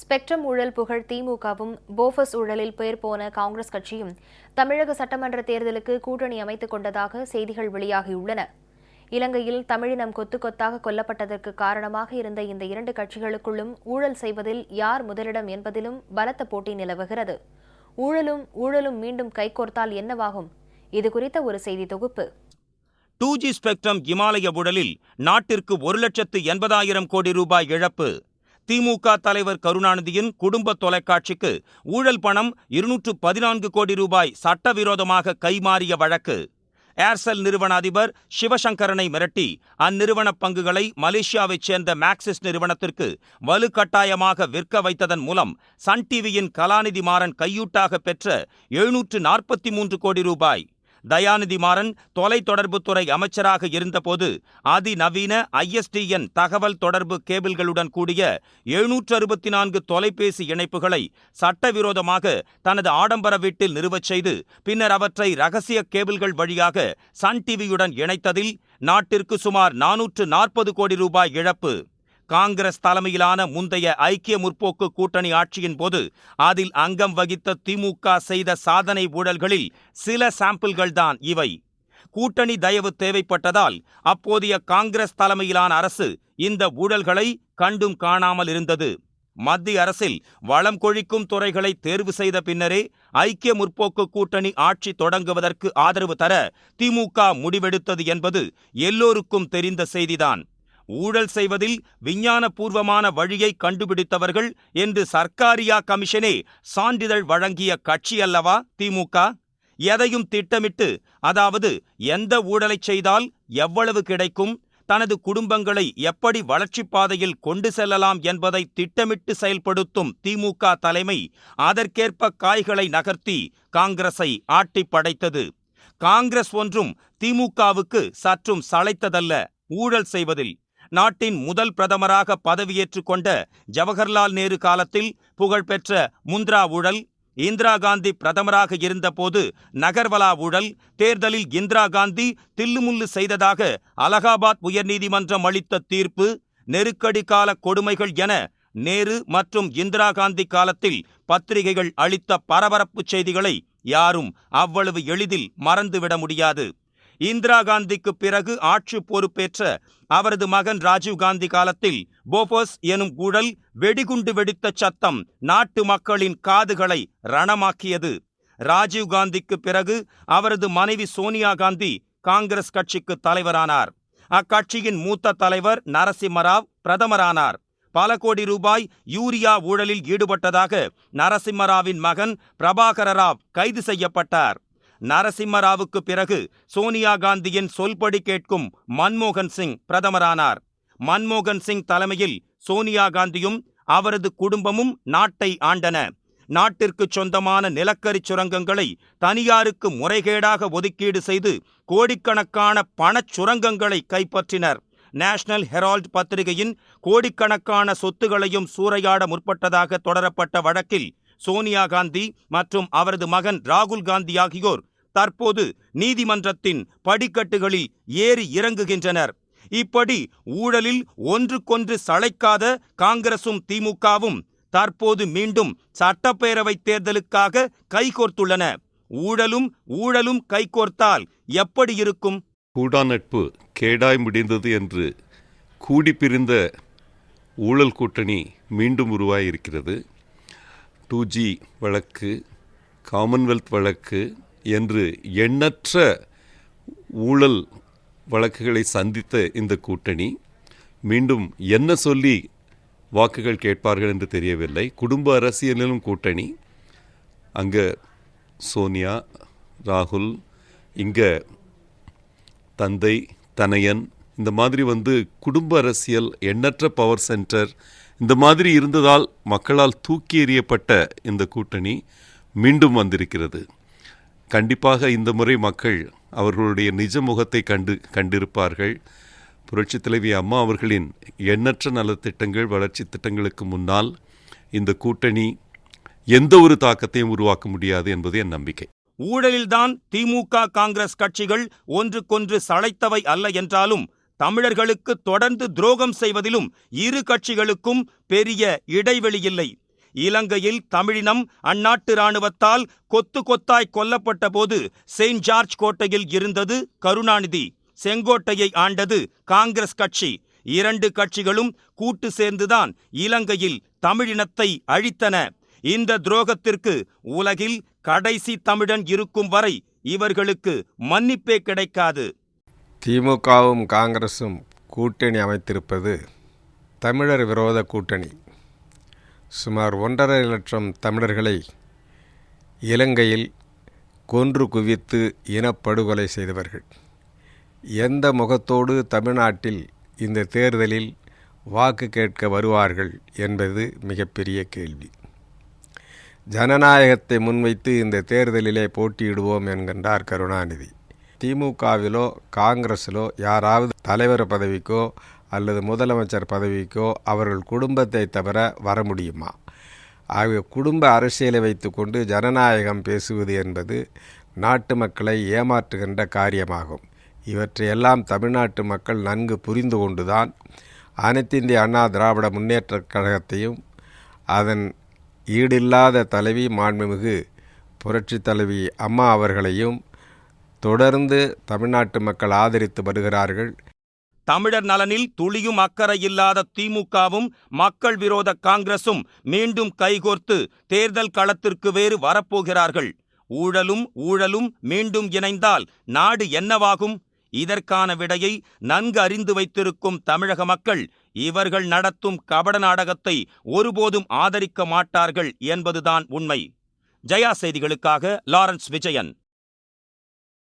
Spectrum ஊழல் புகழ் திமுகவும் போஃபஸ் ஊழலில் பெயர் போன காங்கிரஸ் கட்சியும் தமிழக சட்டமன்ற தேர்தலுக்கு கூட்டணி அமைத்துக் கொண்டதாக செய்திகள் வெளியாகியுள்ளன. இலங்கையில் தமிழினம் கொத்து கொத்தாக கொல்லப்பட்டதற்கு காரணமாக இருந்த இந்த இரண்டு கட்சிகளுக்குள்ளும் ஊழல் செய்வதில் யார் முதலிடம் என்பதிலும் பலத்த போட்டி நிலவுகிறது. ஊழலும் ஊழலும் மீண்டும் கைகோர்த்தால் என்னவாகும்? இது குறித்த ஒரு செய்தி தொகுப்பு. டூ ஜி ஸ்பெக்ட்ரம் இமாலய ஊழலில் நாட்டிற்கு ஒரு லட்சத்து எண்பதாயிரம் கோடி ரூபாய் இழப்பு. திமுக தலைவர் கருணாநிதியின் குடும்ப தொலைக்காட்சிக்கு ஊழல் பணம் இருநூற்று பதினான்கு கோடி ரூபாய் சட்டவிரோதமாக கைமாறிய வழக்கு. ஏர்செல் நிறுவன அதிபர் சிவசங்கரனை மிரட்டி அந்நிறுவன பங்குகளை மலேசியாவைச் சேர்ந்த மேக்சிஸ் நிறுவனத்திற்கு வலுக்கட்டாயமாக விற்க வைத்ததன் மூலம் சன் டிவியின் கலாநிதி மாறன் கையூட்டாக பெற்ற எழுநூற்று நாற்பத்தி மூன்று கோடி ரூபாய். தயாநிதி மாறன் தொலைத்தொடர்புத்துறை அமைச்சராக இருந்தபோது அதிநவீன ஐஎஸ்டிஎன் தகவல் தொடர்பு கேபிள்களுடன் கூடிய எழுநூற்று அறுபத்தி நான்கு தொலைபேசி இணைப்புகளை சட்டவிரோதமாக தனது ஆடம்பர வீட்டில் நிறுவச் செய்து பின்னர் அவற்றை ரகசிய கேபிள்கள் வழியாக சன் டிவியுடன் இணைத்ததில் நாட்டிற்கு சுமார் நானூற்று நாற்பது கோடி ரூபாய் இழப்பு. காங்கிரஸ் தலைமையிலான முந்தைய ஐக்கிய முற்போக்கு கூட்டணி ஆட்சியின் போது அதில் அங்கம் வகித்த திமுக செய்த சாதனை ஊழல்களில் சில சாம்பிள்கள்தான் இவை. கூட்டணி தயவு தேவைப்பட்டதால் அப்போதைய காங்கிரஸ் தலைமையிலான அரசு இந்த ஊழல்களை கண்டும் காணாமல் இருந்தது. மத்திய அரசில் வளம் கொழிக்கும் துறைகளை தேர்வு செய்த பின்னரே ஐக்கிய முற்போக்கு கூட்டணி ஆட்சி தொடங்குவதற்கு ஆதரவு தர திமுக முடிவெடுத்தது என்பது எல்லோருக்கும் தெரிந்த செய்திதான். ஊழல் செய்வதில் விஞ்ஞானபூர்வமான வழியை கண்டுபிடித்தவர்கள் என்று சர்க்காரியா கமிஷனே சான்றிதழ் வழங்கிய கட்சி அல்லவா திமுக? எதையும் திட்டமிட்டு அதாவது எந்த ஊழலைச் செய்தால் எவ்வளவு கிடைக்கும் தனது குடும்பங்களை எப்படி வளர்ச்சிப் பாதையில் கொண்டு செல்லலாம் என்பதை திட்டமிட்டு செயல்படுத்தும் திமுக தலைமை அதற்கேற்ப காய்களை நகர்த்தி காங்கிரஸை ஆட்டிப் படைத்தது. காங்கிரஸ் ஒன்றும் திமுகவுக்கு சற்றும் சளைத்ததல்ல ஊழல் செய்வதில். நாட்டின் முதல் பிரதமராக பதவியேற்றுக் கொண்ட ஜவஹர்லால் நேரு காலத்தில் புகழ்பெற்ற முந்த்ரா ஊழல் இந்திரா காந்தி பிரதமராக இருந்தபோது நகர்வலா ஊழல் தேர்தலில் இந்திரா காந்தி தில்லுமுல்லு செய்ததாக அலகாபாத் உயர்நீதிமன்றம் அளித்த தீர்ப்பு நெருக்கடி கால கொடுமைகள் என நேரு மற்றும் இந்திரா காந்தி காலத்தில் பத்திரிகைகள் அளித்த பரபரப்பு செய்திகளை யாரும் அவ்வளவு எளிதில் மறந்துவிட முடியாது. இந்திரா காந்திக்கு பிறகு ஆட்சி பொறுப்பேற்ற அவரது மகன் ராஜீவ் காந்தி காலத்தில் போபர்ஸ் எனும் ஊழல் வெடிகுண்டு வெடித்த சத்தம் நாட்டு மக்களின் காதுகளை ரணமாக்கியது. ராஜீவ் காந்திக்கு பிறகு அவரது மனைவி சோனியா காந்தி காங்கிரஸ் கட்சிக்கு தலைவரானார். அக்கட்சியின் மூத்த தலைவர் நரசிம்மராவ் பிரதமரானார். பல கோடி ரூபாய் யூரியா ஊழலில் ஈடுபட்டதாக நரசிம்மராவின் மகன் பிரபாகர ராவ் கைது செய்யப்பட்டார். நரசிம்மராவுக்கு பிறகு சோனியா காந்தியின் சொல்படி கேட்கும் மன்மோகன் சிங் பிரதமரானார். மன்மோகன் சிங் தலைமையில் சோனியா காந்தியும் அவரது குடும்பமும் நாட்டை ஆண்டன. நாட்டிற்கு சொந்தமான நிலக்கரி சுரங்கங்களை தனியாருக்கு முறைகேடாக ஒதுக்கீடு செய்து கோடிக்கணக்கான பணச் சுரங்கங்களை கைப்பற்றினர். நேஷனல் ஹெரால்ட் பத்திரிகையின் கோடிக்கணக்கான சொத்துகளையும் சூறையாட முற்பட்டதாக தொடரப்பட்ட வழக்கில் சோனியா காந்தி மற்றும் அவரது மகன் ராகுல் காந்தி ஆகியோர் தற்போது நீதிமன்றத்தின் படிக்கட்டுகளில் ஏறி இறங்குகின்றனர். இப்படி ஊழலில் ஒன்றுக்கொன்று சளைக்காத காங்கிரசும் திமுகவும் தற்போது மீண்டும் சட்டப்பேரவை தேர்தலுக்காக கைகோர்த்துள்ளன. ஊழலும் ஊழலும் கைகோர்த்தால் எப்படி இருக்கும்? கூடா நட்பு கேடாய் முடிந்தது என்று கூடி பிரிந்த ஊழல் கூட்டணி மீண்டும் உருவாகியிருக்கிறது டூ ஜி வழக்கு காமன்வெல்த் வழக்கு என்று எண்ணற்ற ஊழல் வழக்குகளை சந்தித்த இந்த கூட்டணி மீண்டும் என்ன சொல்லி வாக்குகள் கேட்பார்கள் என்று தெரியவில்லை. குடும்ப அரசியலிலும் கூட்டணி. அங்கே சோனியா ராகுல் இங்கே தந்தை தனையன் இந்த மாதிரி வந்து குடும்ப அரசியல் எண்ணற்ற பவர் சென்டர் இந்த மாதிரி இருந்ததால் மக்களால் தூக்கி எறியப்பட்ட இந்த கூட்டணி மீண்டும் வந்திருக்கிறது. கண்டிப்பாக இந்த முறை மக்கள் அவர்களுடைய நிஜ முகத்தை கண்டு கண்டிருப்பார்கள். புரட்சித் தலைவி அம்மா அவர்களின் எண்ணற்ற நலத்திட்டங்கள் வளர்ச்சி திட்டங்களுக்கு முன்னால் இந்த கூட்டணி எந்த ஒரு தாக்கத்தையும் உருவாக்க முடியாது என்பது என் நம்பிக்கை. ஊழலில்தான் திமுக காங்கிரஸ் கட்சிகள் ஒன்றுக்கொன்று சளைத்தவை அல்ல என்றாலும் தமிழர்களுக்கு தொடர்ந்து துரோகம் செய்வதிலும் இரு கட்சிகளுக்கும் பெரிய இடைவெளி இல்லை இலங்கையில் தமிழினம் அந்நாட்டு இராணுவத்தால் கொத்து கொத்தாய் கொல்லப்பட்ட போது செயின்ட் ஜார்ஜ் கோட்டையில் இருந்தது கருணாநிதி. செங்கோட்டையை ஆண்டது காங்கிரஸ் கட்சி. இரண்டு கட்சிகளும் கூட்டு சேர்ந்துதான் இலங்கையில் தமிழினத்தை அழித்தன. இந்த துரோகத்திற்கு உலகில் கடைசி தமிழன் இருக்கும் வரை இவர்களுக்கு மன்னிப்பே கிடைக்காது. திமுகவும் காங்கிரசும் கூட்டணி அமைத்திருப்பது தமிழர் விரோத கூட்டணி. சுமார் ஒன்றரை லட்சம் தமிழர்களை இலங்கையில் கொன்று குவித்து இனப்படுகொலை செய்தவர்கள். எந்த முகத்தோடு தமிழ்நாட்டில் இந்த தேர்தலில் வாக்கு கேட்க வருவார்கள் என்பது மிகப்பெரிய கேள்வி. ஜனநாயகத்தை முன்வைத்து இந்த தேர்தலிலே போட்டியிடுவோம் என்கின்றார் கருணாநிதி. திமுகவிலோ காங்கிரஸிலோ யாராவது தலைவர் பதவிக்கோ அல்லது முதலமைச்சர் பதவிக்கோ அவர்கள் குடும்பத்தை தவிர வர முடியுமா? ஆகிய குடும்ப அரசியலை வைத்துக்கொண்டு ஜனநாயகம் பேசுவது என்பது நாட்டு மக்களை ஏமாற்றுகின்ற காரியமாகும். இவற்றையெல்லாம் தமிழ்நாட்டு மக்கள் நன்கு புரிந்து கொண்டுதான் அனைத்திந்திய அண்ணா திராவிட முன்னேற்ற கழகத்தையும் அதன் ஈடில்லாத தலைவி மாண்புமிகு புரட்சி தலைவி அம்மா அவர்களையும் தொடர்ந்து தமிழ்நாட்டு மக்கள் ஆதரித்து வருகிறார்கள். தமிழர் நலனில் துளியும் அக்கறை இல்லாத திமுகவும் மக்கள் விரோத காங்கிரசும் மீண்டும் கைகோர்த்து தேர்தல் களத்திற்கு வேறு வரப்போகிறார்கள். ஊழலும் ஊழலும் மீண்டும் இணைந்தால் நாடு என்னவாகும்? இதற்கான விடையை நன்கு அறிந்து வைத்திருக்கும் தமிழக மக்கள் இவர்கள் நடத்தும் கபட நாடகத்தை ஒருபோதும் ஆதரிக்க மாட்டார்கள் என்பதுதான் உண்மை. ஜெயா செய்திகளுக்காக லாரன்ஸ் விஜயன்.